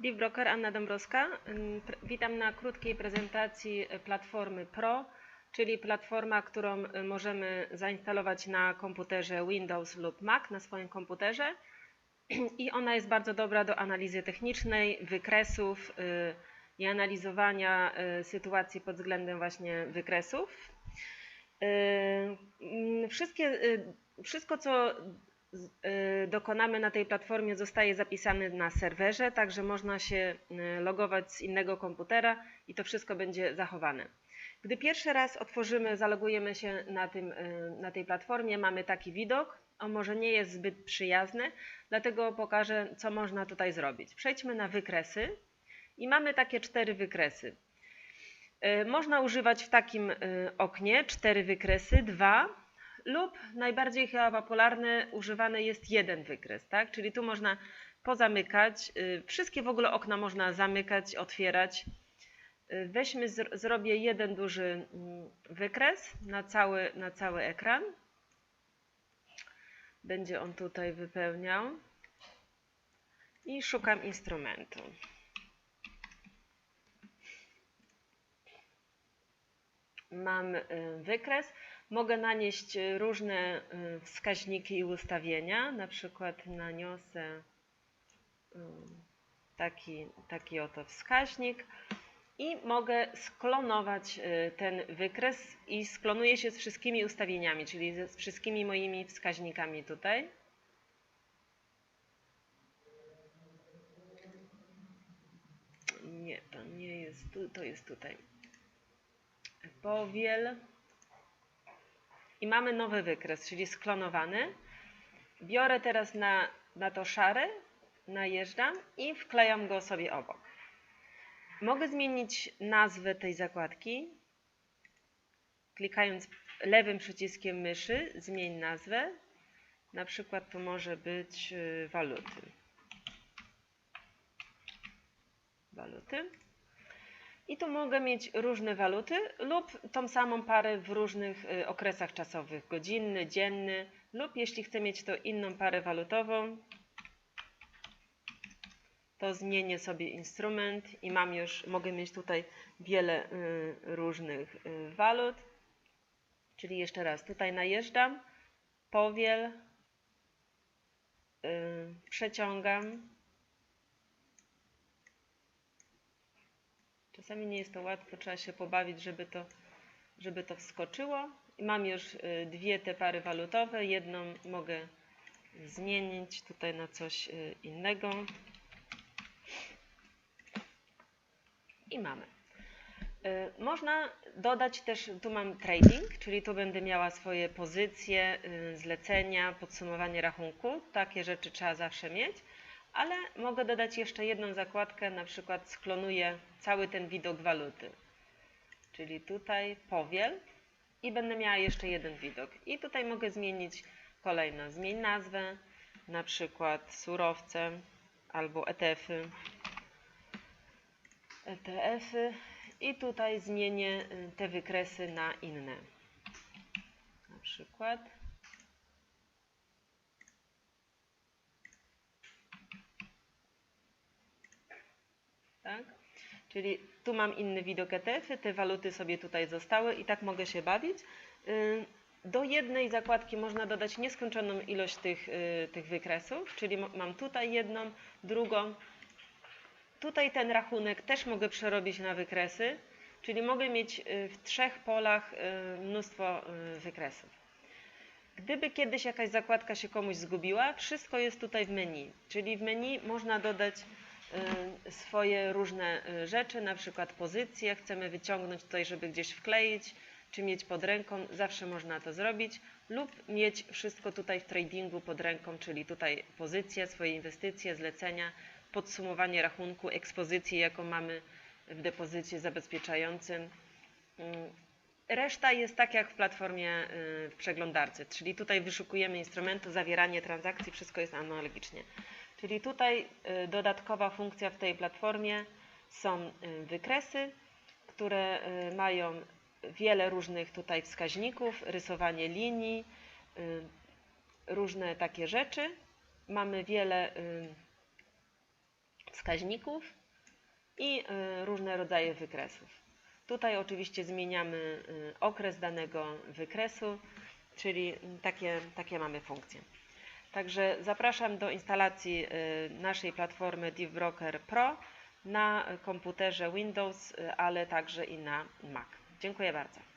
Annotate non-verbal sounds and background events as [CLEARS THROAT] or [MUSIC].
DeepBroker, Anna Dąbrowska. Witam na krótkiej prezentacji y, platformy Pro, czyli platforma, którą y, możemy zainstalować na komputerze Windows lub Mac na swoim komputerze. [CLEARS THROAT] I ona jest bardzo dobra do analizy technicznej, wykresów y, i analizowania sytuacji pod względem właśnie wykresów. Mm, Wszystkie, wszystko, co dokonamy na tej platformie zostaje zapisane na serwerze, także można się y, logować z innego komputera i to wszystko będzie zachowane. Gdy pierwszy raz otworzymy, zalogujemy się na, tym, y, na tej platformie, mamy taki widok. On może nie jest zbyt przyjazny, dlatego pokażę, co można tutaj zrobić. Przejdźmy na wykresy i mamy takie cztery wykresy. Y, Można używać w takim y, oknie cztery wykresy, dwa lub najbardziej chyba popularny używany jest jeden wykres, tak? Czyli tu można pozamykać, y, wszystkie w ogóle okna można zamykać, otwierać. Y, Weźmy, zr- zrobię jeden duży mm, wykres na cały, na cały ekran. Będzie on tutaj wypełniał. I szukam instrumentu. Mam y, wykres. Mogę nanieść y, różne y, wskaźniki i ustawienia. Na przykład naniosę taki, taki oto wskaźnik i mogę sklonować ten wykres i sklonuję się z wszystkimi ustawieniami, czyli z wszystkimi moimi wskaźnikami tutaj. Nie, to nie jest to jest tutaj. Powiel. I mamy nowy wykres, czyli sklonowany. Biorę teraz na, na to szare, najeżdżam i wklejam go sobie obok. Mogę zmienić nazwę tej zakładki. Klikając lewym przyciskiem myszy, zmień nazwę. Na przykład to może być y, waluty. Waluty. I tu mogę mieć różne waluty lub tą samą parę w różnych y, okresach czasowych, godzinny, dzienny, lub jeśli chcę mieć to inną parę walutową, to zmienię sobie instrument i mam już, mogę mieć tutaj wiele y, różnych y, walut. Czyli jeszcze raz, tutaj najeżdżam, powiel, przeciągam. Czasami nie jest to łatwo, trzeba się pobawić, żeby to, żeby to wskoczyło. Mam już y, dwie te pary walutowe. Jedną mogę zmienić tutaj na coś y, innego. I mamy. Y, Można dodać też, tu mam trading, czyli tu będę miała swoje pozycje, zlecenia, podsumowanie rachunku. Takie rzeczy trzeba zawsze mieć, ale mogę dodać jeszcze jedną zakładkę, na przykład sklonuję cały ten widok waluty. Czyli tutaj powiel i będę miała jeszcze jeden widok. I tutaj mogę zmienić kolejno, zmień nazwę, na przykład surowce albo ETF-y. ETF-y i tutaj zmienię y, te wykresy na inne. Na przykład tak? Czyli tu mam inny widok ETF-y, te waluty sobie tutaj zostały i tak mogę się bawić. Y, Do jednej zakładki można dodać nieskończoną ilość tych, y, tych wykresów, czyli mam tutaj jedną, drugą, Tutaj ten rachunek też mogę przerobić na wykresy, czyli mogę mieć y, w trzech polach mnóstwo wykresów. Gdyby kiedyś jakaś zakładka się komuś zgubiła, wszystko jest tutaj w menu, czyli w menu można dodać swoje różne y, rzeczy, na przykład pozycje, chcemy wyciągnąć tutaj, żeby gdzieś wkleić, czy mieć pod ręką, zawsze można to zrobić, lub mieć wszystko tutaj w tradingu pod ręką, czyli tutaj pozycje, swoje inwestycje, zlecenia, podsumowanie rachunku, ekspozycję, jaką mamy w depozycie zabezpieczającym. Mm, Reszta jest tak jak w platformie y, w przeglądarce, czyli tutaj wyszukujemy instrumentu, zawieranie transakcji, wszystko jest analogicznie. Czyli tutaj y, dodatkowa funkcja w tej platformie są y, wykresy, które y, mają wiele różnych tutaj wskaźników, rysowanie linii, różne takie rzeczy. Mamy wiele wskaźników i różne rodzaje wykresów. Tutaj oczywiście zmieniamy okres danego wykresu, czyli takie, takie mamy funkcje. Także zapraszam do instalacji y, naszej platformy DeepBroker Pro na komputerze Windows, y, ale także i na Mac. Dziękuję bardzo.